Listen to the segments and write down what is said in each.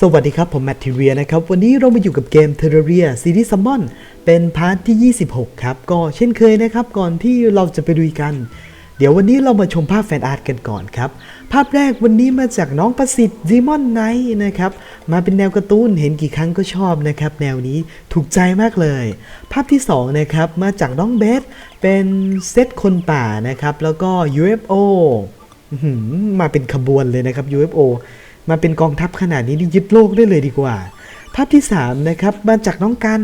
สวัสดีครับ ผมแมททีเรียนะครับ วันนี้เรามาอยู่กับเกม Terraria ซีรีส์ซัมมอนเป็นพาร์ทที่ 26 ครับ ก็เช่นเคยนะครับ ก่อนที่เราจะไปดูกัน เดี๋ยววันนี้เรามาชมภาพแฟนอาร์ตกันก่อนครับ ภาพแรกวันนี้มาจากน้องประสิทธิ์ดีมอนไนท์นะครับ มาเป็นแนวการ์ตูนเห็นกี่ครั้งก็ชอบนะครับ แนวนี้ถูกใจมากเลย ภาพที่สองนะครับ มาจากน้องเบสเป็นเซตคนป่านะครับแล้วก็ UFO อื้อมาเป็นขบวนเลยนะครับ UFO มาเป็นกองทัพขนาดนี้นี่ยึดโลกได้เลยดีกว่า ภาพที่3นะครับมาจากน้องกัน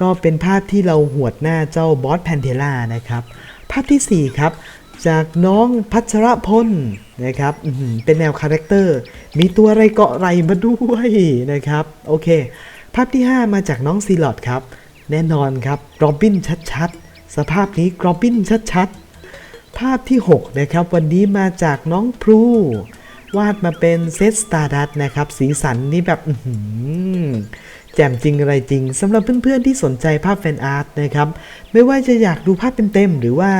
ก็เป็นภาพที่เราหวดหน้าเจ้าบอสแพนเทล่านะครับ ภาพทีสี่4ครับจากน้องพัชรพลนะครับเป็นแนวคาแรคเตอร์ มีตัวอะไรเกาะไรมาด้วยนะครับ โอเค ภาพที่ 5 มาจากน้องซีลอดครับ แน่นอนครับโรอบบินชัดๆ สภาพนี้โรอบินชัดๆ ภาพที่ 6 นะครับ วันนี้มาจากน้องพลู วาดมาเป็นเซตสตาร์ดัตนะครับ สีสันนี่แบบแจ่มจริงอะไรจริงสำหรับเพื่อนๆที่สนใจภาพแฟนอาร์ตนะครับ ไม่ว่าจะอยากดูภาพเต็มๆหรือว่า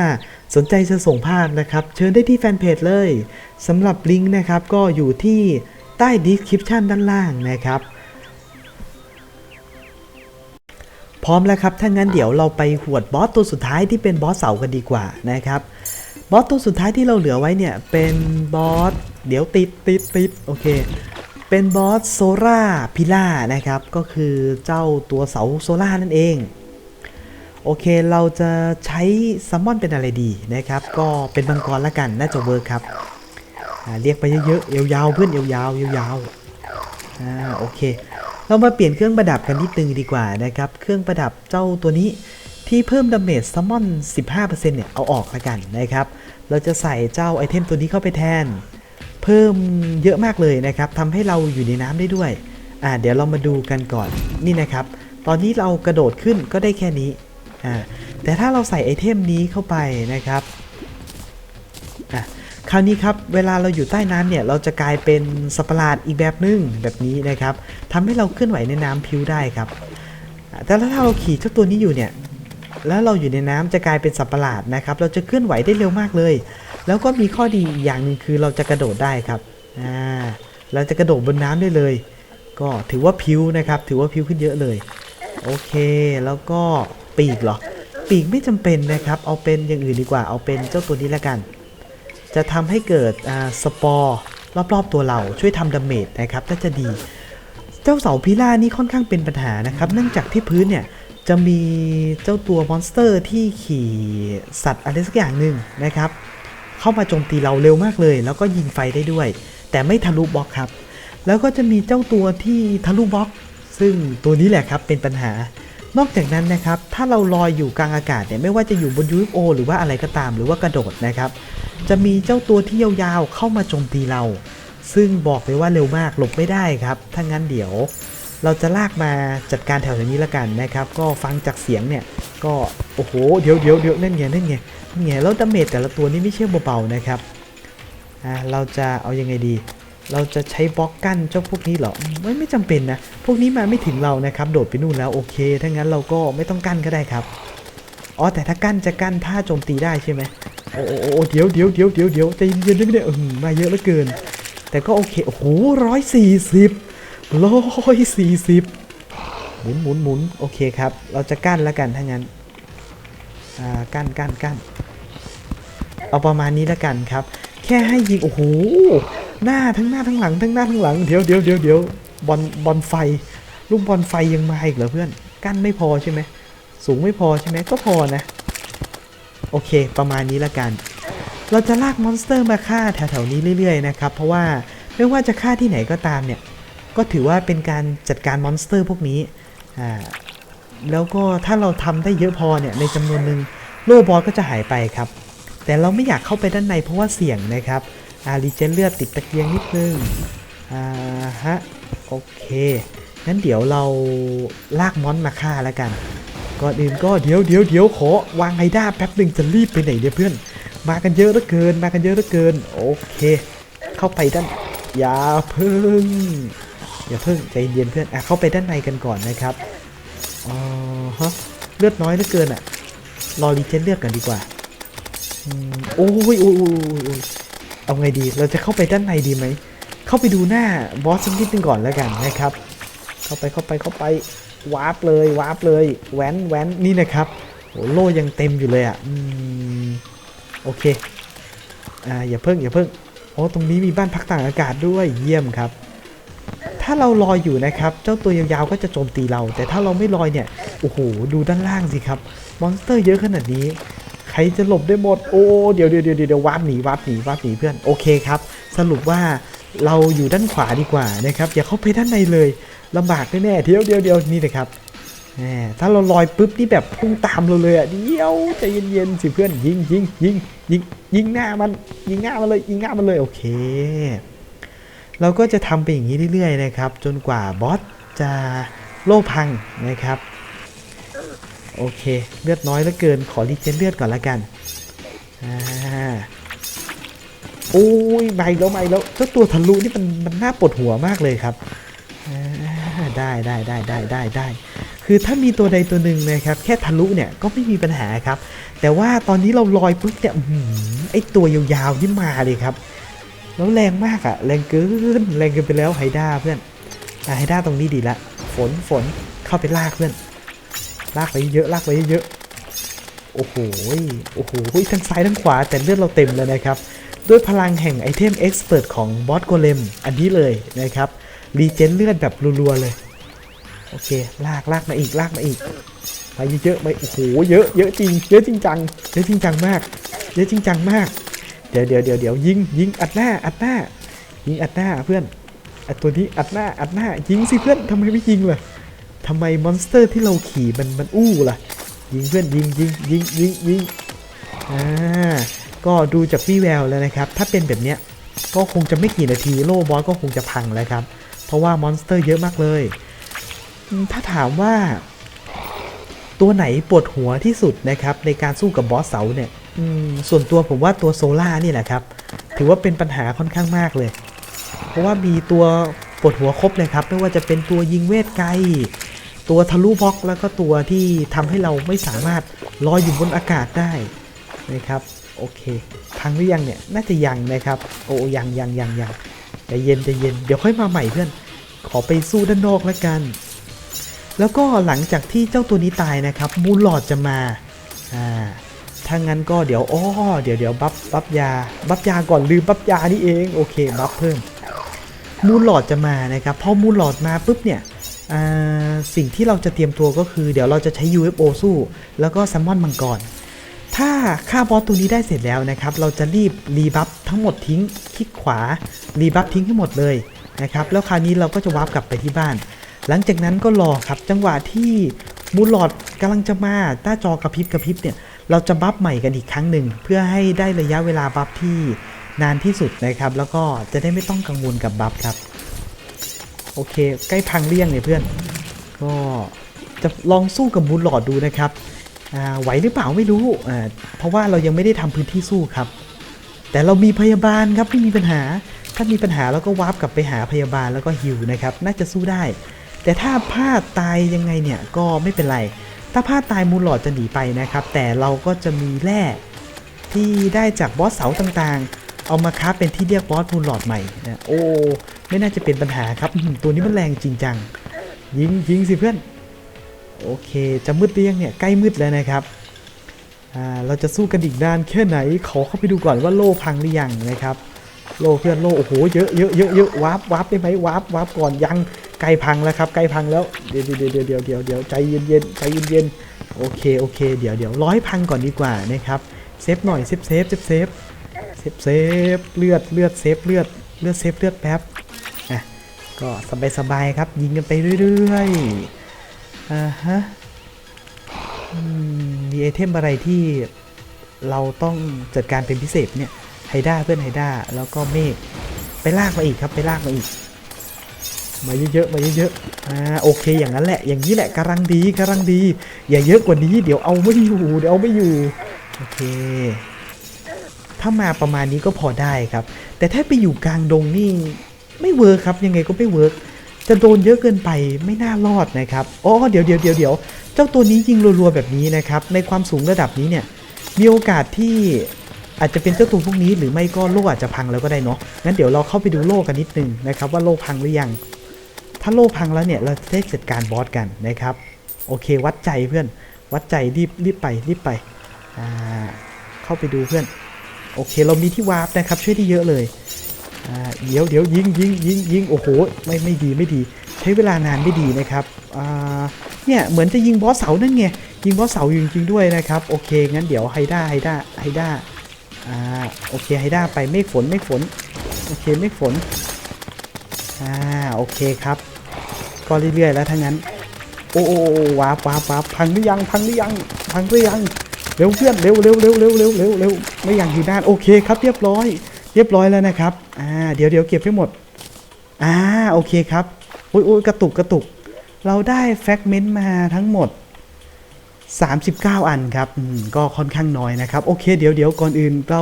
สนใจจะส่งภาพนะครับ เชิญได้ที่แฟนเพจเลยสำหรับลิงก์นะครับก็อยู่ที่ใต้ดีคริปชันด้านล่างนะครับ พร้อมแล้วครับ ถ้างั้นเดี๋ยวเราไปหวดบอสตัวสุดท้ายที่เป็นบอสเสากันดีกว่านะครับ บอสตัวสุดท้ายที่เราเหลือไว้เนี่ย เป็นบอสเดี๋ยวติดติดติดโอเค เป็นบอสโซล่าพิล่านะครับ ก็คือเจ้าตัวเสาโซล่านั่นเอง โอเคเราจะใช้ซัมมอนเป็นอะไรดีนะครับ ก็เป็นมังกรละกันน่าจะเวิร์คครับเรียกไปเยอะๆยาวๆเพื่อนยาวๆยาวๆอ่าโอเค เรามาเปลี่ยนเครื่องประดับกันนิดนึงดีกว่านะครับ เครื่องประดับเจ้าตัวนี้ ที่เพิ่มดาเมจซัมมอน 15%เนี่ย เอาออกละกันนะครับ เราจะใส่เจ้าไอเทมตัวนี้เข้าไปแทน เพิ่มเยอะมากเลยนะครับทำให้เราอยู่ในน้ำได้ด้วย อ่า เดี๋ยวเรามาดูกันก่อน นี่นะครับ ตอนนี้เรากระโดดขึ้นก็ได้แค่นี้ อ่า แต่ถ้าเราใส่ไอเทมนี้เข้าไปนะครับ อะคราวนี้ครับ เวลาเราอยู่ใต้น้ำเนี่ย เราจะกลายเป็นสัตว์ปหลาดอีกแบบหนึงแบบนี้นะครับทำให้เราเคลื่อนไหวในน้ำพิวได้ครับอะแต่ถ้าเราขี่เจ้าตัวนี้อยู่เนี่ย แล้วเราอยู่ในน้ำจะกลายเป็นสัตว์ประหลาดนะครับ เราจะเคลื่อนไหวได้เร็วมากเลย แล้วก็มีข้อดีอีกอย่างหนึ่งคือเราจะกระโดดได้ครับอ่าเราจะกระโดดบนน้ำได้เลย ก็ถือว่าพิ้วนะครับ ถือว่าพิ้วขึ้นเยอะเลย โอเค แล้วก็ปีกเหรอ ปีกไม่จำเป็นนะครับ เอาเป็นอย่างอื่นดีกว่า เอาเป็นเจ้าตัวนี้ละกัน จะทำให้เกิดอ่าสปอร์รอบๆตัวเราช่วยทำดาเมจนะครับน่าจะดี เจ้าเสาพิล่านี่ค่อนข้างเป็นปัญหานะครับ เนื่องจากที่พื้นเนี่ย จะมีเจ้าตัวมอนสเตอร์ที่ขี่สัตว์อะไรสักอย่างหนึ่งนะครับ เข้ามาโจมตีเราเร็วมากเลย แล้วก็ยิงไฟได้ด้วย แต่ไม่ทะลุบล็อกครับ แล้วก็จะมีเจ้าตัวที่ทะลุบล็อก ซึ่งตัวนี้แหละครับเป็นปัญหา นอกจากนั้นนะครับ ถ้าเราลอยอยู่กลางอากาศเนี่ยไม่ว่าจะอยู่บน UFO หรือว่าอะไรก็ตามหรือว่ากระโดดนะครับ จะมีเจ้าตัวที่ยาวๆเข้ามาโจมตีเรา ซึ่งบอกเลยว่าเร็วมากหลบไม่ได้ครับถ้างั้นเดี๋ยว เราจะลากมาจัดการแถวนี้ล้วกันนะครับ ก็ฟังจากเสียงเนี่ย ก็โอ้โห เดี๋ยวเดี๋ยวเดี๋ยวนั่นไงนั่นไงนั่นไงแล้วดาเมจแต่ละตัวนี่ไม่ใช่เบาๆนะครับอ่าเราจะเอายังไงดี เราจะใช้บล็อกกั้นเจ้าพวกนี้เหรอไม่ไม่จำเป็นนะ พวกนี้มาไม่ถึงเรานะครับ โดดไปนู่นแล้วโอเค ถ้างั้นเราก็ไม่ต้องกั้นก็ได้ครับ อ๋อแต่ถ้ากั้นจะกั้นท่าโจมตีได้ใช่ไหมโอ้โอ้เดี๋ยวเดี๋ยวเดี๋ยวเดี๋ยวเดี๋ยวใจเย็นๆได้ไหมเนี่ยมาเยอะเหลือเกิน แต่ก็โอเค โอ้โหร้อยสี่สิบ ร้อยสี่สิบหมุนหมุนหมุนโอเคครับ เราจะกั้นแล้วกันถ้างั้น อ่า กั้นกั้นกั้นเอาประมาณนี้แล้วกันครับ แค่ให้ยิง โอ้โห หน้าทั้งหน้าทั้งหลัง ทั้งหน้าทั้งหลัง เดี๋ยวเดี๋ยวเดี๋ยวเดี๋ยวบอลบอลไฟ ลูกบอลไฟยังมาอีกเหรอเพื่อน กั้นไม่พอใช่ไหม สูงไม่พอใช่ไหมก็พอนะ โอเค ประมาณนี้และกัน เราจะลากมอนสเตอร์มาฆ่าแถวๆนี้เรื่อยๆนะครับ เพราะว่าไม่ว่าจะฆ่าที่ไหนก็ตามเนี่ย ก็ถือว่าเป็นการจัดการมอนสเตอร์พวกนี้อ่าแล้วก็ถ้าเราทำได้เยอะพอเนี่ยในจำนวนหนึ่งโล่บอสก็จะหายไปครับ แต่เราไม่อยากเข้าไปด้านในเพราะว่าเสี่ยงนะครับอารีเจนเลือดติดตะเกียงนิดนึงอ่าฮะโอเคงั้นเดี๋ยวเราลากมอนมาฆ่าแล้วกันก่อนอื่นก็เดี๋ยวเดี๋ยวเดี๋ยวขอวางไฮด้าแป๊บหนึ่งจะรีบไปไหนเนี่ยวเพื่อน มากันเยอะเหลือเกิน มากันเยอะเหลือเกิน โอเค เข้าไปด้านอย่าเพิ่ง อย่าเพิ่งใจเย็นเพื่อนอะเข้าไปด้านในกันก่อนนะครับอ๋อฮะเลือดน้อยเหลือเกินอะรอรีเจนเลือดกันดีกว่าอืมโอ้ยโอ้ยโอ้ยเอาไงดี เราจะเข้าไปด้านในดีไหม เข้าไปดูหน้าบอสสักนิดนึงก่อนแล้วกันนะครับ เข้าไปเข้าไปเข้าไปวาร์ปเลยวาร์ปเลยแวนแวนนี่นะครับโหโล่ยังเต็มอยู่เลยอะอืมโอเค อ่าอย่าเพิ่งอย่าเพิ่งโอ้ตรงนี้มีบ้านพักต่างอากาศด้วยเยี่ยมครับ ถ้าเราลอยอยู่นะครับ เจ้าตัวยาวๆก็จะโจมตีเรา แต่ถ้าเราไม่ลอยเนี่ย โอ้โห ดูด้านล่างสิครับ มอนสเตอร์เยอะขนาดนี้ ใครจะหลบได้หมด โอ้ เดี๋ยวเดี๋ยวเดี๋ยวเดี๋ยววาร์ปหนีวาร์ปหนีวาร์ปหนีเพื่อน โอเคครับ สรุปว่าเราอยู่ด้านขวาดีกว่านะครับ อย่าเข้าไปด้านในเลยลำบากแน่ๆเดี๋ยวเดี๋ยวเดี๋ยวนี่นะครับถ้าเราลอยปุ๊บนี่แบบพุ่งตามเราเลยอะเดี๋ยวใจเย็นๆสิเพื่อนยิงยิงยิงยิงยิงหน้ามันยิงหน้ามันเลยยิงหน้ามันเลยโอเค เราก็จะทำไปอย่างนี้เรื่อยๆนะครับ จนกว่าบอสจะโล่พังนะครับ โอเค เลือดน้อยเหลือเกินขอรีเจนเลือดก่อนละกันอ่าโอ้ยไม่แล้วไม่แล้วเจ้าตัวทะลุนี่มันมันน่าปวดหัวมากเลยครับได้ได้ได้ได้ได้ได้คือถ้ามีตัวใดตัวหนึ่งนะครับ แค่ทะลุเนี่ยก็ไม่มีปัญหาครับ แต่ว่าตอนนี้เราลอยปุ๊บเนี่ยหือไอตัวยาวๆที่มาเลยครับ แล้วแรงมากอะแรงเกินแรงเกินไปแล้วไฮด้าเพื่อนอะไฮด้าตรงนี้ดีละฝนฝนเข้าไปลากเพื่อนลากไปเยอะลากไปเยอะโอ้โหโอ้โหทั้งซ้ายทั้งขวาแต่เลือดเราเต็มเลยนะครับด้วยพลังแห่งไอเทมเอ็กซ์เพรสของบอสโกเลมอันนี้เลยนะครับรีเจนเลือดแบบรัวๆเลยโอเคลากลากมาอีกลากมาอีกไปเยอะๆไปโอ้โหเยอะเยอะจริงเยอะจริงจังเยอะจริงจังมาก เยอะจริงจังมาก เดี๋ยวเดี๋ยวเดี๋ยวเดี๋ยวยิงยิงอัดหน้าอัดหน้ายิงอัดหน้าเพื่อนอัดตัวนี้อัดหน้าอัดหน้ายิงสิเพื่อนทำไมไม่ยิงล่ะทำไมมอนสเตอร์ที่เราขี่มันมันอู้ล่ะ ยิงเพื่อนยิงยิงยิงยิงยิงอ่าก็ดูจากวี่แววแล้วนะครับ ถ้าเป็นแบบเนี้ยก็คงจะไม่กี่นาทีโล่บอสก็คงจะพังแล้วครับ เพราะว่ามอนสเตอร์เยอะมากเลย ถ้าถามว่า ตัวไหนปวดหัวที่สุดนะครับในการสู้กับบอสเสาเนี่ย ส่วนตัวผมว่าตัวโซล่านี่แหละครับ ถือว่าเป็นปัญหาค่อนข้างมากเลย เพราะว่ามีตัวปวดหัวครบเลยครับ ไม่ว่าจะเป็นตัวยิงเวทไกล ตัวทะลุบล็อกแล้วก็ตัวที่ทำให้เราไม่สามารถลอยอยู่บนอากาศได้นะครับ โอเค พังหรือยังเนี่ย น่าจะยังนะครับ โอ้ยังยังยังยังใจเย็นใจเย็น เดี๋ยวค่อยมาใหม่เพื่อน ขอไปสู้ด้านนอกแล้วกัน แล้วก็หลังจากที่เจ้าตัวนี้ตายนะครับ มูลหลอดจะมา อ่า ถ้างั้นก็เดี๋ยวอ้อเดี๋ยวเดี๋ยวบัฟบัฟยา บัฟยาก่อนลืมบัฟยานี่เองโอเคบัฟเพิ่มมูลหลอดจะมานะครับพอมูลหลอดมาปุ๊บเนี่ยสิ่งที่เราจะเตรียมตัวก็คือเดี๋ยวเราจะใช้ UFO สู้ แล้วก็แซมมอนมังกร ถ้าฆ่าบอสตัวนี้ได้เสร็จแล้วนะครับ เราจะรีบรีบัฟทั้งหมดทิ้ง คลิกขวา รีบัฟทิ้งให้หมดเลยนะครับ แล้วคราวนี้เราก็จะวาร์ปกลับไปที่บ้าน หลังจากนั้นก็รอครับจังหวะที่มูลหลอดกำลังจะมาหน้าจอกระพริบกระพริบเนี่ย เราจะบัฟใหม่กันอีกครั้งหนึ่ง เพื่อให้ได้ระยะเวลาบัฟที่นานที่สุดนะครับ แล้วก็จะได้ไม่ต้องกังวลกับบัฟครับ โอเค ใกล้พังเรี่ยงเนี่ยเพื่อน ก็จะลองสู้กับมูลหลอดดูนะครับอ่าไหวหรือเปล่าไม่รู้อ่าเพราะว่าเรายังไม่ได้ทำพื้นที่สู้ครับ แต่เรามีพยาบาลครับไม่มีปัญหา ถ้ามีปัญหาเราก็วาร์ปกลับไปหาพยาบาลแล้วก็ฮิวนะครับ น่าจะสู้ได้ แต่ถ้าพลาดตายยังไงเนี่ยก็ไม่เป็นไร ถ้าพลาดตายมูลหลอดจะหนีไปนะครับ แต่เราก็จะมีแร่ที่ได้จากบอสเสาต่างๆ เอามาค้าเป็นที่เรียกบอสมูลหลอดใหม่นะโอ้ไม่น่าจะเป็นปัญหาครับตัวนี้มันแรงจริงจังยิงยิงสิเพื่อนโอเค จะมืดหรือยังเนี่ยใกล้มืดแล้วนะครับเราจะสู้กันอีกนานแค่ไหน ขอเข้าไปดูก่อนว่าโล่พังหรือยังนะครับ โล่เพื่อนโล่โอ้โหเยอะเยอะเยอะเยอะวาร์ปวาร์ปได้ไหมวาร์ปวาร์ปก่อนยัง ใกล้พังแล้วครับใกล้พังแล้วเดี๋ยวเดี๋ยวเดี๋ยวเดี๋ยวเดี๋ยวเดี๋ยวใจเย็นเย็นใจเย็นเย็นโอเคโอเคเดี๋ยวเดี๋ยวร้อยพังก่อนดีกว่านะครับเซฟหน่อยเซฟเซฟเซฟเซฟเซฟเซฟเลือดเลือดเซฟเลือดเลือดเซฟเลือดแป๊บอะก็สบายสบายครับยิงกันไปเรื่อยๆอ่าฮะมีไอเทมอะไรที่เราต้องจัดการเป็นพิเศษเนี่ยไฮด้าเพื่อนไฮด้าแล้วก็เมฆไปลากมาอีกครับไปลากมาอีก มาเยอะๆมาเยอะๆอ่าโอเคอย่างนั้นแหละ อย่างนี้แหละกำลังดีกำลังดี อย่าเยอะกว่านี้ เดี๋ยวเอาไม่อยู่ เดี๋ยวเอาไม่อยู่ โอเค ถ้ามาประมาณนี้ก็พอได้ครับ แต่ถ้าไปอยู่กลางดงนี่ไม่เวิร์คครับ ยังไงก็ไม่เวิร์คจะโดนเยอะเกินไปไม่น่ารอดนะครับอ๋อเดี๋ยวเดี๋ยวเดี๋ยวเดี๋ยวเจ้าตัวนี้ยิงรัวๆแบบนี้นะครับ ในความสูงระดับนี้เนี่ย มีโอกาสที่อาจจะเป็นเจ้าตัวพวกนี้หรือไม่ก็โล่อาจจะพังแล้วก็ได้เนาะงั้นเดี๋ยวเราเข้าไปดูโล่กันนิดนึงนะครับว่าโล่พังหรือยัง ถ้าโล่พังแล้วเนี่ยเราจะได้จัดการบอสกันนะครับ โอเควัดใจเพื่อน วัดใจรีบรีบไปรีบไป อ่า เข้าไปดูเพื่อน โอเคเรามีที่วาร์ปนะครับ ช่วยได้เยอะเลย อ่า เดี๋ยวเดี๋ยวยิงยิงยิงยิงโอ้โห ไม่ไม่ดีไม่ดี ใช้เวลานานไม่ดีนะครับ อ่า เนี่ยเหมือนจะยิงบอสเสานั่นไง ยิงบอสเสาอยู่จริงๆด้วยนะครับ โอเคงั้นเดี๋ยวไฮด้าไฮด้าไฮด้า อ่า โอเคไฮด้าไปเมฆฝนเมฆฝน โอเคเมฆฝนอ่าโอเคครับ ก็เรื่อยๆแล้วทั้งนั้น โอ้โอ้วาบวาบวาบพังหรือยัง พังหรือยัง พังหรือยัง เร็วเพื่อน เร็วเร็วเร็วเร็วเร็วเร็วเร็วไม่อย่างอยู่ด้าน โอเคครับ เรียบร้อย เรียบร้อยแล้วนะครับ อ่า เดี๋ยวเดี๋ยวเก็บให้หมด อ่า โอเคครับอุ้ยอุ้ยกระตุกกระตุก เราได้แฟกเมนต์มาทั้งหมด 39 อันครับ ก็ค่อนข้างน้อยนะครับ โอเค เดี๋ยวเดี๋ยวก่อนอื่นเรา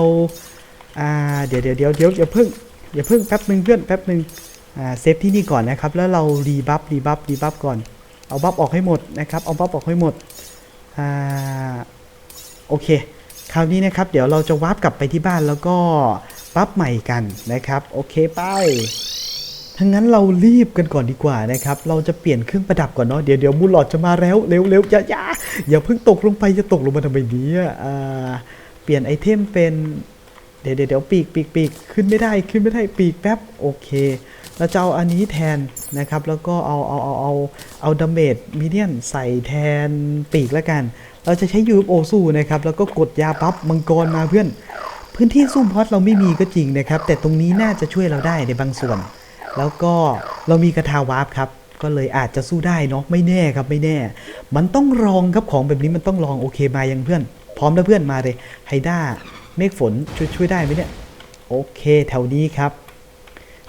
อ่า เดี๋ยวเดี๋ยวเดี๋ยวเดี๋ยวอย่าเพิ่งอย่าเพิ่งแป๊บหนึ่งเพื่อนแป๊บหนึ่ง เซฟที่นี่ก่อนนะครับ แล้วเรารีบัฟรีบัฟรีบัฟก่อน เอาบัฟออกให้หมดนะครับ เอาบัฟออกให้หมด อ่า โอเค คราวนี้นะครับ เดี๋ยวเราจะวาร์ปกลับไปที่บ้านแล้วก็บัฟใหม่กันนะครับ โอเคไปทั้งนั้นเรารีบกันก่อนดีกว่านะครับ เราจะเปลี่ยนเครื่องประดับก่อนเนาะ เดี๋ยวเดี๋ยวมูลหลอดจะมาแล้วเร็วเร็วอย่าอย่าอย่าเพิ่งตกลงไปจะตกลงมาทำไมเนี้อ่า เปลี่ยนไอเทมเป็น เดี๋ยวเดี๋ยวเดี๋ยวปีกปีกปีกขึ้นไม่ได้ขึ้นไม่ได้ปีกแป๊บโอเค เราจะเอาอันนี้แทนนะครับ แล้วก็เอาเอาเอาเอาเอาดัมเมจมีเดียนใส่แทนปีกแล้วกัน เราจะใช้ยูโอสู้นะครับ แล้วก็กดยาปั๊บมังกรมาเพื่อน พื้นที่ซุ่มพอดเราไม่มีก็จริงนะครับ แต่ตรงนี้น่าจะช่วยเราได้ในบางส่วน แล้วก็เรามีกระทาวาร์ปครับก็เลยอาจจะสู้ได้เนาะไม่แน่ครับไม่แน่ มันต้องลองครับของแบบนี้มันต้องลองโอเคมายังเพื่อน พร้อมแล้วเพื่อนมาเลยไฮด้าเมฆฝนช่วยช่วยได้ไหมเนี่ยโอเค แถวนี้ครับ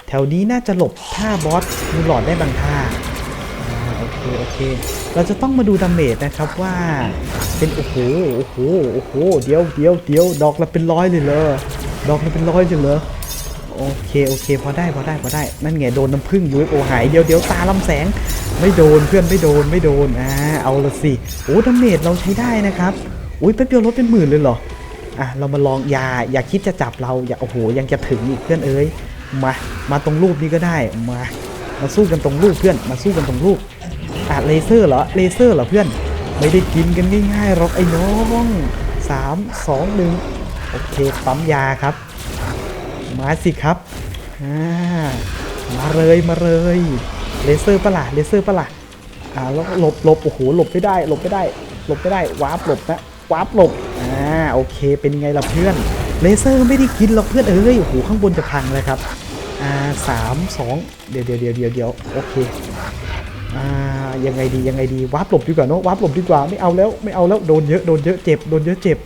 แถวนี้น่าจะหลบท่าบอสมูหลอดได้บางท่าโอเคโอเค เราจะต้องมาดูดาเมจนะครับว่า เป็นโอ้โหโอ้โหโอ้โหเดี๋ยวเดี๋ยวเดี๋ยวดอกละเป็นร้อยเลยเหรอดอกละเป็นร้อยเลยเหรอโอเคโอเค พอได้พอได้พอได้นั่นไงโดนน้ำผึ้งยูเอฟโอหายเดี๋ยวเดี๋ยวตาลำแสง ไม่โดนเพื่อนไม่โดนไม่โดนอ่าเอาละสิโอ้ดาเมจเราใช้ได้นะครับอุ้ยแป๊บเดียวลดเป็นหมื่นเลยเหรออะเรามาลองอย่าอย่าคิดจะจับเราอย่าโอ้โหยังจะถึงอีกเพื่อนเอ้ย มา มาตรงรูปนี้ก็ได้ มา มาสู้กันตรงรูปเพื่อน มาสู้กันตรงรูปอะเลเซอร์เหรอ เลเซอร์เหรอเพื่อน ไม่ได้กินกันง่ายๆหรอกไอ้น้องสามสองหนึ่งโอเคปั๊มยาครับ มาสิครับอ่ามาเลยมาเลย เลเซอร์ปะล่ะเลเซอร์ปะล่ะอ่าแล้วหลบหลบโอ้โหหลบไม่ได้ หลบไม่ได้ หลบไม่ได้วาร์ปหลบนะวาร์ปหลบอ่าโอเคเป็นยังไงล่ะเพื่อน เลเซอร์ไม่ได้กินหรอกเพื่อนเอ้ยโอ้โหข้างบนจะพังเลยครับอ่าสามสองเดี๋ยวเดี๋ยวเดี๋ยวเดี๋ยวเดี๋ยวโอเคอ่ายังไงดียังไงดีวาร์ปหลบดีกว่าเนอะวาร์ปหลบดีกว่าไม่เอาแล้วไม่เอาแล้วโดนเยอะโดนเยอะเจ็บโดนเยอะเจ็บ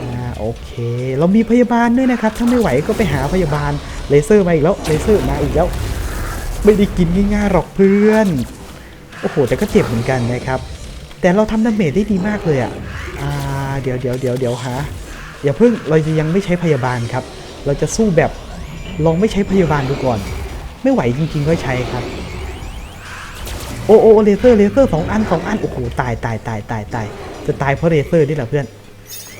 อ่าโอเคเรามีพยาบาลด้วยนะครับถ้าไม่ไหวก็ไปหาพยาบาลเลเซอร์มาอีกแล้วเลเซอร์มาอีกแล้ว ไม่ได้กินง่ายๆหรอกเพื่อนโอ้โหแต่ก็เจ็บเหมือนกันนะครับ แต่เราทำดาเมจได้ดีมากเลยอะอ่าเดี๋ยวเดี๋ยวเดี๋ยวเดี๋ยวหา อย่าเพิ่งเราจะยังไม่ใช้พยาบาลครับ เราจะสู้แบบลองไม่ใช้พยาบาลดูก่อน ไม่ไหวจริงๆก็ใช้ครับ โอ้โอ้เลเซอร์เลเซอร์สองอันสองอันโอ้โหตายตายตายตายตายจะตายเพราะเลเซอร์นี่แหละเพื่อน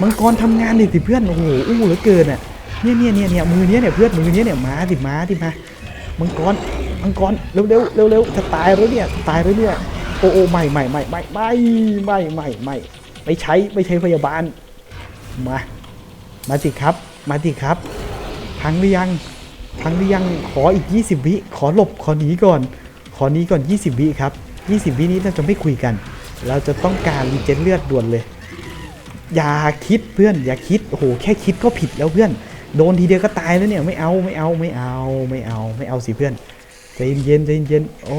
มังกรทำงานดิสิเพื่อนโอ้โหอู้เหลือเกินอะเนี่ยเนี่ยเนี่ยเนี่ยมือเนี้ยเนี่ยเพื่อนมือเนี้ยเนี่ยมาดิมาดิมามังกรมังกรเร็วเร็วเร็วเร็วจะตายแล้วเนี่ยตายแล้วเนี่ยโอ้โอ้ไม่ไม่ไม่ไม่ไม่ไม่ไม่ไม่ไม่ใช้ไม่ใช้พยาบาลมา มาสิครับ มาสิครับ พังหรือยัง พังหรือยัง ขออีก 20 วิ ขอหลบ ขอหนีก่อน ขอหนีก่อน 20 วิครับ 20 วินี้เราจะไม่คุยกัน เราจะต้องการรีเจนเลือดด่วนเลย อย่าคิดเพื่อน อย่าคิด โอ้โห แค่คิดก็ผิดแล้วเพื่อน โดนทีเดียวก็ตายแล้วเนี่ย ไม่เอา ไม่เอา ไม่เอา ไม่เอา ไม่เอาสิเพื่อนใจเย็นใจเย็น โอ้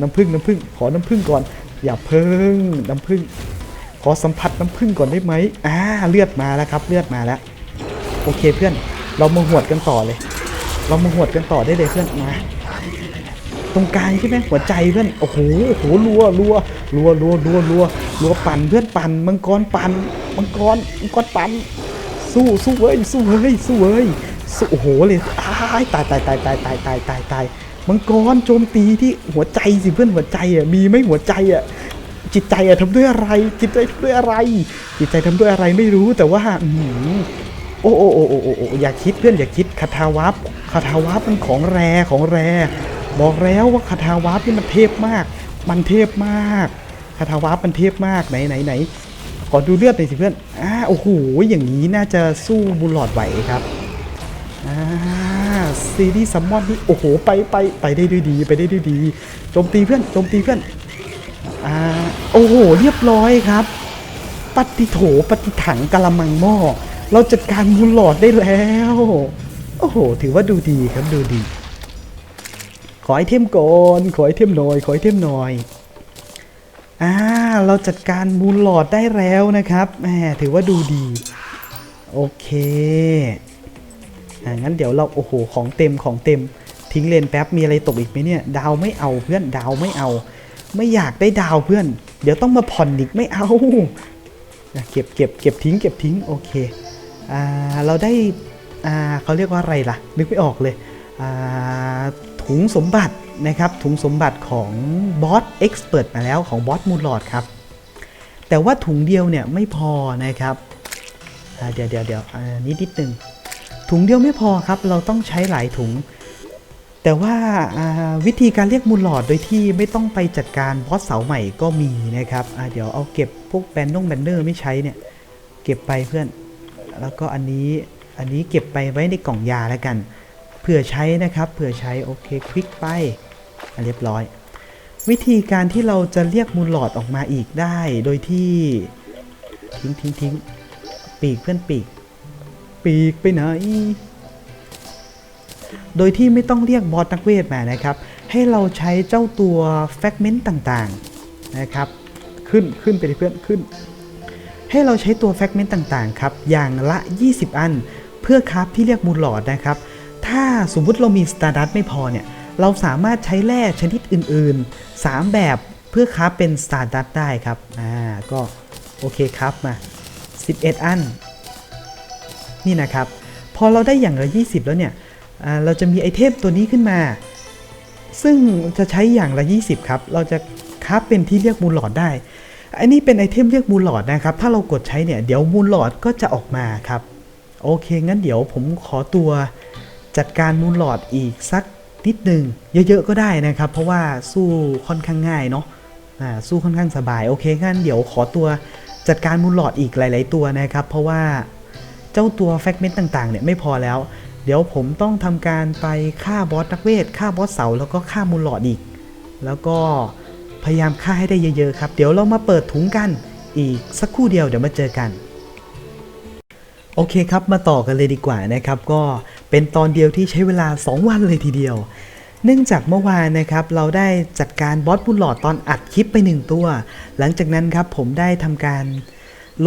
น้ำผึ้งน้ำผึ้งขอน้ำผึ้งก่อน อย่าเพิ่ง น้ำผึ้งขอสัมผัสน้ำผึ้งก่อนได้ไหมอ่าเลือดมาแล้วครับ เลือดมาแล้ว โอเคเพื่อน เรามาหวดกันต่อเลย เรามาหวดกันต่อได้เลยเพื่อนมาตรงกลางใช่ไหมหัวใจเพื่อนโอ้โหโอ้โหรัวรัวรัวรัวรัวรัวรัวปั่นเพื่อนปั่นมังกรปั่นมังกรมังกรปั่นสู้สู้เว้ยสู้เว้ยสู้เว้ยสู้โอ้โหเลยอ้ายตายตายตายตายตายตายตายตายมังกรโจมตีที่หัวใจสิเพื่อนหัวใจอะมีไม่หัวใจอะจิตใจอะทำด้วยอะไร จิตใจทำด้วยอะไร จิตใจทำด้วยอะไรไม่รู้แต่ว่า อ้โอ้โอ้โอ้โอ้โอ้อย่าคิดเพื่อนอย่าคิดคาทาวับคาทาวับมันของแรของแร บอกแล้วว่าคาทาวับนี่มันเทพมาก มันเทพมากคาทาวับมันเทพมากไหนไหนไหนขอดูเลือดหน่อยสิเพื่อนอ่าโอ้โหอย่างนี้น่าจะสู้บุลลอดไหวครับอ่าซีรีส์ซัมมอนนี่โอ้โหไปไปไปได้ด้วยดีไปได้ด้วยดีโจมตีเพื่อนโจมตีเพื่อนอ่าโอ้โหเรียบร้อยครับปฏิโถปฏิถังกะละมังหม้อ เราจัดการมูลหลอดได้แล้ว โอ้โห ถือว่าดูดีครับดูดี ขอไอเทมก่อนขอไอเทมหน่อยขอไอเทมหน่อยอ่าเราจัดการมูลหลอดได้แล้วนะครับแหมถือว่าดูดี โอเคอ่างั้นเดี๋ยวเราโอ้โหของเต็มของเต็ม ทิ้งเลนแป๊บมีอะไรตกอีกไหมเนี่ย ดาวไม่เอาเพื่อนดาวไม่เอา ไม่อยากได้ดาวเพื่อน เดี๋ยวต้องมาผ่อนอีกไม่เอาเก็บเก็บเก็บทิ้งเก็บทิ้งโอเค เราได้เขาเรียกว่าอะไรล่ะ นึกไม่ออกเลย ถุงสมบัตินะครับ ถุงสมบัติของบอสเอ็กซ์เพรสมาแล้วของบอสมูลลอดครับ แต่ว่าถุงเดียวเนี่ยไม่พอนะครับเดี๋ยวเดี๋ยวเดี๋ยวนิดนิดหนึ่งถุงเดียวไม่พอครับ เราต้องใช้หลายถุง แต่ว่าาวิธีการเรียกมูลหลอดโดยที่ไม่ต้องไปจัดการบอสเสาใหม่ก็มีนะครับเดี๋ยวเอาเก็บพวกแบนนงแบนเนอร์ไม่ใช้เนี่ย เก็บไปเพื่อน แล้วก็อันนี้อันนี้เก็บไปไว้ในกล่องยาแล้วกัน เผื่อใช้นะครับเผื่อใช้โอเคคลิกไปเรียบร้อย วิธีการที่เราจะเรียกมูลหลอดออกมาอีกได้ โดยที่ทิ้งทิ้งทิ้งปีกเพื่อนปีก ปีกไปไหนโดยที่ไม่ต้องเรียกบอสนักเวทมานะครับ ให้เราใช้เจ้าตัวแฟกเมนต์ต่างๆนะครับ ขึ้นขึ้นไปเลยเพื่อนขึ้น ให้เราใช้ตัวแฟกเมนต์ต่างๆครับอย่างละ 20 อัน เพื่อคราฟที่เรียกมูลหลอดนะครับ ถ้าสมมุติเรามีสตาร์ดัตไม่พอเนี่ย เราสามารถใช้แร่ชนิดอื่นๆ 3 แบบเพื่อคราฟเป็นสตาร์ดัตได้ครับอ่าก็โอเคครับมา 11 อัน นี่นะครับ พอเราได้อย่างละ 20 แล้วเนี่ยเราจะมีไอเทมตัวนี้ขึ้นมา ซึ่งจะใช้อย่างละ 20 ครับ เราจะคราฟเป็นที่เรียกมูลหลอดได้ อันนี้เป็นไอเทมเรียกมูลหลอดนะครับ ถ้าเรากดใช้เนี่ย เดี๋ยวมูลหลอดก็จะออกมาครับ โอเค งั้นเดี๋ยวผมขอตัวจัดการมูลหลอดอีกสักนิดหนึ่งเยอะๆก็ได้นะครับ เพราะว่าสู้ค่อนข้างง่ายเนาะอ่าสู้ค่อนข้างสบาย โอเค งั้นเดี๋ยวขอตัวจัดการมูลหลอดอีกหลาย ๆ ตัวนะครับ เพราะว่าเจ้าตัวแฟกเมนต์ต่างๆเนี่ยไม่พอแล้ว เดี๋ยวผมต้องทำการไปฆ่าบอสนักเวทฆ่าบอสเสาแล้วก็ฆ่ามูลหลอดอีก แล้วก็ พยายามฆ่าให้ได้เยอะๆครับ เดี๋ยวเรามาเปิดถุงกัน อีกสักครู่เดียวเดี๋ยวมาเจอกัน โอเคครับมาต่อกันเลยดีกว่านะครับ ก็เป็นตอนเดียวที่ใช้เวลา 2 วันเลยทีเดียว เนื่องจากเมื่อวานนะครับ เราได้จัดการบอสบุลหลอดตอนอัดคลิปไป1ตัว หลังจากนั้นครับผมได้ทำการ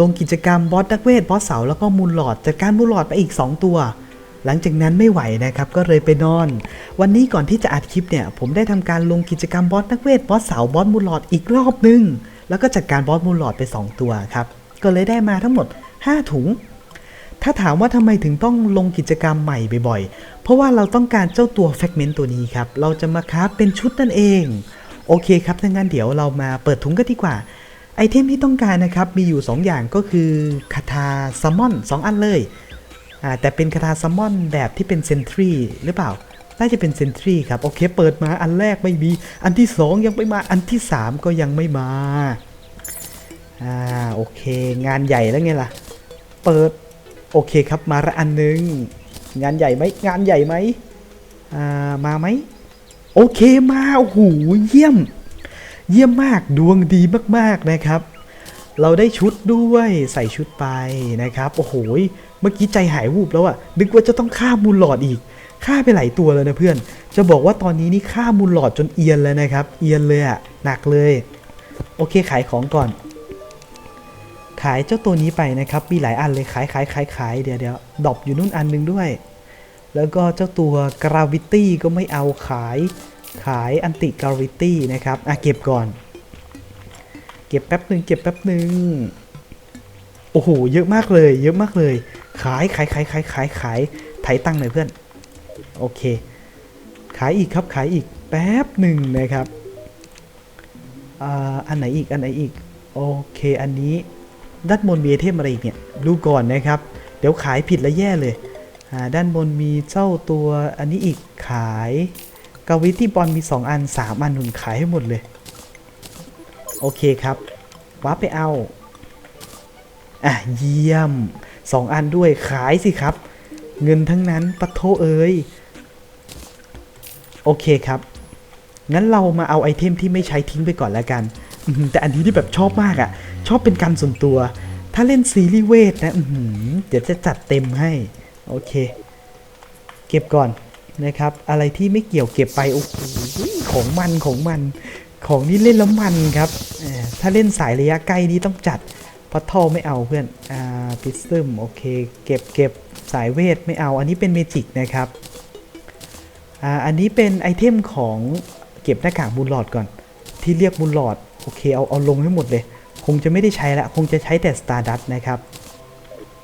ลงกิจกรรมบอสนักเวทบอสเสาแล้วก็มูลหลอดจัดการมูลหลอดไปอีก 2 ตัว หลังจากนั้นไม่ไหวนะครับก็เลยไปนอน วันนี้ก่อนที่จะอัดคลิปเนี่ย ผมได้ทำการลงกิจกรรมบอสนักเวทบอสเสาบอสมูลหลอดอีกรอบนึง แล้วก็จัดการบอสมูลหลอดไป 2 ตัวครับ ก็เลยได้มาทั้งหมด 5 ถุง ถ้าถามว่าทำไมถึงต้องลงกิจกรรมใหม่บ่อยๆ เพราะว่าเราต้องการเจ้าตัวแฟกเมนต์ตัวนี้ครับ เราจะมาคราฟเป็นชุดนั่นเอง โอเคครับถ้างั้นเดี๋ยวเรามาเปิดถุงกันดีกว่าไอเทมที่ต้องการนะครับมีอยู่ 2 อย่างก็คือคาถาซัมมอน 2 อันเลย แต่เป็นคาถาซัมมอนแบบที่เป็นเซนทรีหรือเปล่า น่าจะเป็นเซนทรีครับ โอเค เปิดมาอันแรกไม่มี อันที่ 2 ยังไม่มา อันที่ 3 ก็ยังไม่มา อ่า โอเค งานใหญ่แล้วไงล่ะ เปิด โอเคครับมาละอันหนึ่งงานใหญ่ไหม งานใหญ่ไหม อ่า มาไหม โอเคมา โอ้โห เยี่ยม เยี่ยมมาก ดวงดีมากๆนะครับ เราได้ชุดด้วย ใส่ชุดไปนะครับ โอ้โห เมื่อกี้ใจหายวูบแล้วอะนึกว่าจะต้องฆ่ามูลหลอดอีกฆ่าไปหลายตัวแล้วนะเพื่อน จะบอกว่าตอนนี้นี่ฆ่ามูลหลอดจนเอียนแล้วนะครับ เอียนเลยอะหนักเลย โอเคขายของก่อน ขายเจ้าตัวนี้ไปนะครับ มีหลายอันเลยขายขายขายขายเดี๋ยวเดี๋ยวดอปอยู่นู่นอันหนึงด้วย แล้วก็เจ้าตัว gravity ก็ไม่เอาขาย ขายอันติ gravity นะครับอะเก็บก่อน เก็บแป๊บหนึ่งเก็บแป๊บหนึ่งโอ้โห เยอะมากเลย เยอะมากเลย ขายขายขายขายขายขายไถตั้งหน่อยเพื่อน โอเค ขายอีกครับขายอีกแป๊บหนึ่งนะครับอันไหนอีกอันไหนอีก โอเคอันนี้ด้านบนมีไอเทมอะไรอีกเนี่ยดูก่อนนะครับ เดี๋ยวขายผิดแล้วแย่เลยด้านบนมีเจ้าตัวอันนี้อีกขายกาวิตี้บอลมี 2 อัน 3 อันหนุนขายให้หมดเลย โอเคครับว้าไปเอา อะ เยี่ยม 2อันด้วยขายสิครับ เงินทั้งนั้นปะโทเอ้ยโอเคครับ งั้นเรามาเอาไอเทมที่ไม่ใช้ทิ้งไปก่อนแล้วกัน แต่อันนี้ที่แบบชอบมากอะ่ะ ชอบเป็นการส่วนตัว ถ้าเล่นซีรีส์เวทนะเดี๋ยวจะจัดเต็มให้ โอเค เก็บก่อนนะครับ อะไรที่ไม่เกี่ยวเก็บไป โอ้โหของมันของมัน ของนี่เล่นแล้วมันครับ ถ้าเล่นสายระยะใกล้นี่ต้องจัด พัททอไม่เอาเพื่อน อ่าพิซึมโอเค เก็บเก็บสายเวทไม่เอา อันนี้เป็นเมจิกนะครับ อ่า อันนี้เป็นไอเทมของเก็บหน้ากากบูลลอดก่อน ที่เรียกบูลลอดโอเค เอาเอาลงให้หมดเลย คงจะไม่ได้ใช้ละ คงจะใช้แต่สตาร์ดัตนะครับ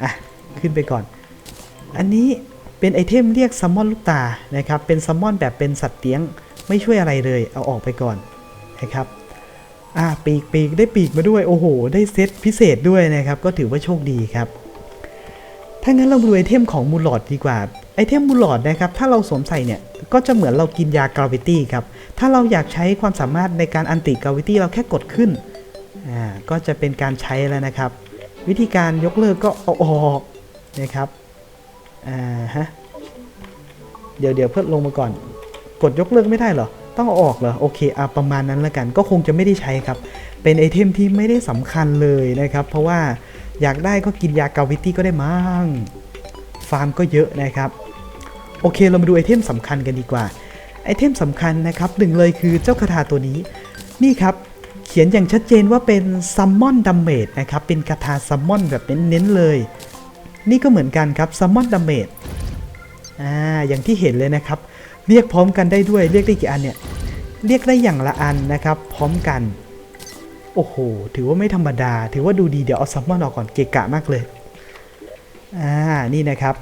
อะ ขึ้นไปก่อน อันนี้เป็นไอเทมเรียกซัมมอนลูกตานะครับ เป็นซัมมอนแบบเป็นสัตว์เลี้ยง ไม่ช่วยอะไรเลย เอาออกไปก่อนนะครับ อ่าปีกปีกได้ปีกมาด้วยโอ้โห ได้เซตพิเศษด้วยนะครับ ก็ถือว่าโชคดีครับ ถ้างั้นเราดูไอเทมของมูลลอดดีกว่าไอเทมมูลลอดนะครับ ถ้าเราสวมใส่เนี่ย ก็จะเหมือนเรากินยากราวิตี้ครับ ถ้าเราอยากใช้ความสามารถในการอันติกราวิตี้เราแค่กดขึ้นอ่าก็จะเป็นการใช้แล้วนะครับ วิธีการยกเลิกก็เอาออกนะครับอ่าฮะเดี๋ยวเดี๋ยวเพิ่มลงมาก่อน กดยกเลิกไม่ได้เหรอ ต้องอออกเหรอโอเคอะประมาณนั้นละกัน ก็คงจะไม่ได้ใช้ครับ เป็นไอเทมที่ไม่ได้สำคัญเลยนะครับ เพราะว่าอยากได้ก็กินยากาวิตี้ก็ได้มั้งฟาร์มก็เยอะนะครับ โอเคเรามาดูไอเทมสำคัญกันดีกว่าไอเทมสำคัญนะครับหนึ่งเลยคือเจ้าคาถาตัวนี้นี่ครับเขียนอย่างชัดเจนว่าเป็นซัมมอนดัมเมจนะครับเป็นคาถาซัมมอนแบบเน้นๆเลย นี่ก็เหมือนกันครับซัมมอนดัมเมจอ่าอย่างที่เห็นเลยนะครับ เรียกพร้อมกันได้ด้วย เรียกได้กี่อันเนี่ย เรียกได้อย่างละอันนะครับ พร้อมกัน โอ้โห ถือว่าไม่ธรรมดา ถือว่าดูดี เดี๋ยวเอาซัมมอนออกก่อนเกะกะมากเลย อ่า นี่นะครับ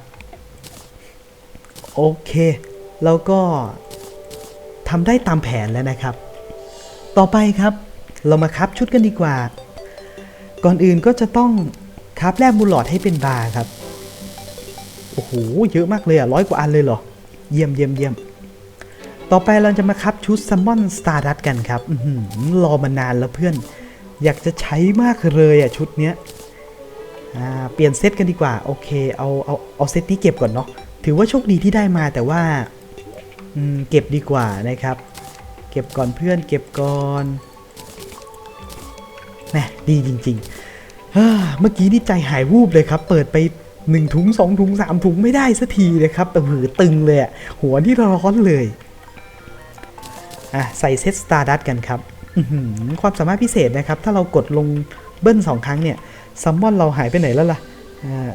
โอเค แล้วก็ทำได้ตามแผนแล้วนะครับ ต่อไปครับ เรามาคับชุดกันดีกว่า ก่อนอื่นก็จะต้องคับแรกมูลลอดให้เป็นบาร์ครับ โอ้โห เยอะมากเลยอะร้อยกว่าอันเลยเหรอ เยี่ยมเยี่ยมเยี่ยม ต่อไปเราจะมาคับชุดซัมมอนสตาร์ดัตกันครับอื้ออรอมานานแล้วเพื่อน อยากจะใช้มากเลยอะชุดเนี้ยเปลี่ยนเซตกันดีกว่า โอเค เอาเอาเอาเซตนี้เก็บก่อนเนาะถือว่าโชคดีที่ได้มาแต่ว่าเก็บดีกว่านะครับ เก็บก่อนเพื่อน เก็บก่อนแหมดีจริงๆเฮ้อเมื่อกี้นี่ใจหายวูบเลยครับ เปิดไปหนึ่งถุงสองถุงสามถุงไม่ได้สักทีเลยครับแต่หือตึงเลยหัวที่ร้อนเลย อะใส่เซตสตาร์ดัตกันครับความสามารถพิเศษนะครับ ถ้าเรากดลงเบิ้ลสองครั้งเนี่ยซัมมอนเราหายไปไหนแล้วล่ะ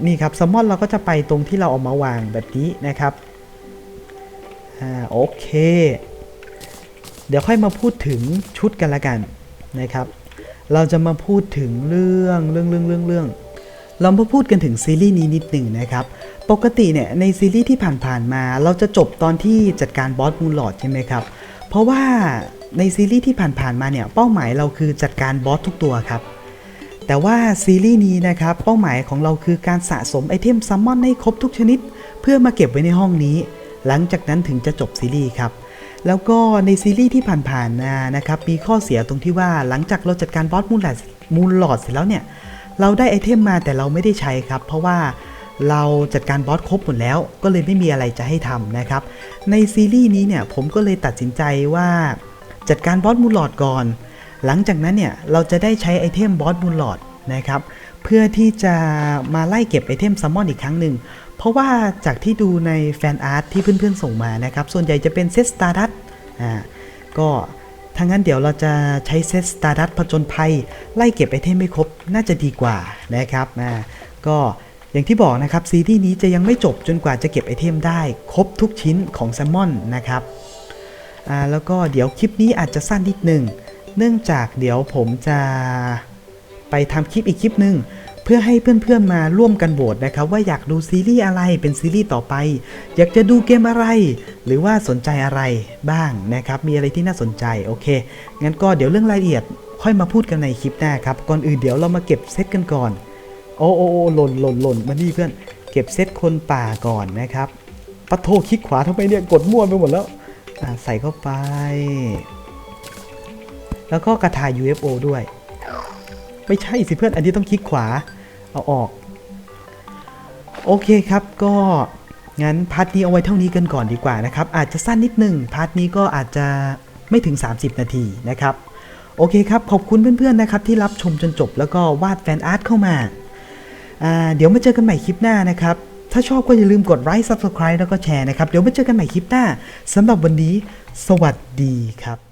นี่ครับซัมมอนเราก็จะไปตรงที่เราเอามาวางแบบนี้นะครับอ่าโอเค เดี๋ยวค่อยมาพูดถึงชุดกันละกันนะครับ เราจะมาพูดถึงเรื่องเรื่องเรื่องเรื่องเรื่องเรามาพูดกันถึงซีรีส์นี้นิดหนึ่งนะครับ ปกติเนี่ยในซีรีส์ที่ผ่านๆมา เราจะจบตอนที่จัดการบอสมูลลอดใช่ไหมครับ เพราะว่าในซีรีส์ที่ผ่านๆมาเนี่ยเป้าหมายเราคือจัดการบอสทุกตัวครับ แต่ว่าซีรีส์นี้นะครับเป้าหมายของเราคือการสะสมไอเทมซัมมอนให้ครบทุกชนิด เพื่อมาเก็บไว้ในห้องนี้ หลังจากนั้นถึงจะจบซีรีส์ครับแล้วก็ในซีรีส์ที่ผ่านๆมานะครับมีข้อเสียตรงที่ว่าหลังจากเราจัดการบอสมูลลอดมูลลอดเสร็จแล้วเนี่ยเราได้ไอเทมมาแต่เราไม่ได้ใช้ครับ เพราะว่า เราจัดการบอสครบหมดแล้ว ก็เลยไม่มีอะไรจะให้ทำนะครับ ในซีรีส์นี้เนี่ยผมก็เลยตัดสินใจว่าจัดการบอสมูลลอดก่อน หลังจากนั้นเนี่ยเราจะได้ใช้ไอเทมบอสมูลลอดนะครับเพื่อที่จะมาไล่เก็บไอเทมซัมมอนอีกครั้งหนึ่ง เพราะว่าจากที่ดูในแฟนอาร์ตที่เพื่อนๆส่งมานะครับ ส่วนใหญ่จะเป็นเซตสตาร์ดัตอ่าก็ถ้างั้นเดี๋ยวเราจะใช้เซตสตาร์ดัตผจญภัย ไล่เก็บไอเทมไม่ครบน่าจะดีกว่านะครับอ่าก็ อย่างที่บอกนะครับซีรีส์นี้จะยังไม่จบจนกว่าจะเก็บไอเทมได้ ครบทุกชิ้นของแซมมอนนะครับแล้วก็เดี๋ยวคลิปนี้อาจจะสั้นนิดหนึ่ง เนื่องจากเดี๋ยวผมจะไปทำคลิปอีกคลิปหนึ่งเพื่อให้เพื่อนๆมาร่วมกันโหวตนะครับ ว่าอยากดูซีรีส์อะไรเป็นซีรีส์ต่อไป อยากจะดูเกมอะไร หรือว่าสนใจอะไรบ้างนะครับ มีอะไรที่น่าสนใจโอเคงั้นก็เดี๋ยวเรื่องรายละเอียดค่อยมาพูดกันในคลิปหน้าครับก่อนอื่นเดี๋ยวเรามาเก็บเซตกันก่อน โอ้โอ้โอ้หล่นหล่นหล่นมานี่เพื่อน เก็บเซตคนป่าก่อนนะครับปะโทคลิกขวาทำไมเนี่ยกดมั่วไปหมดแล้วใส่เข้าไป แล้วก็กระถาย UFO ด้วย ไม่ใช่สิเพื่อน อันนี้ต้องคลิกขวา เอาออก โอเคครับก็งั้นพาร์ทนี้เอาไว้เท่านี้กันก่อนดีกว่านะครับ อาจจะสั้นนิดนึงพาร์ทนี้ก็อาจจะไม่ถึง 30 นาทีนะครับ โอเคครับ ขอบคุณเพื่อนๆนะครับที่รับชมจนจบแล้วก็วาดแฟนอาร์ตเข้ามา เดี๋ยวมาเจอกันใหม่คลิปหน้านะครับ ถ้าชอบก็อย่าลืมกดไลค์ Subscribe แล้วก็แชร์นะครับ เดี๋ยวมาเจอกันใหม่คลิปหน้าสำหรับวันนี้ สวัสดีครับ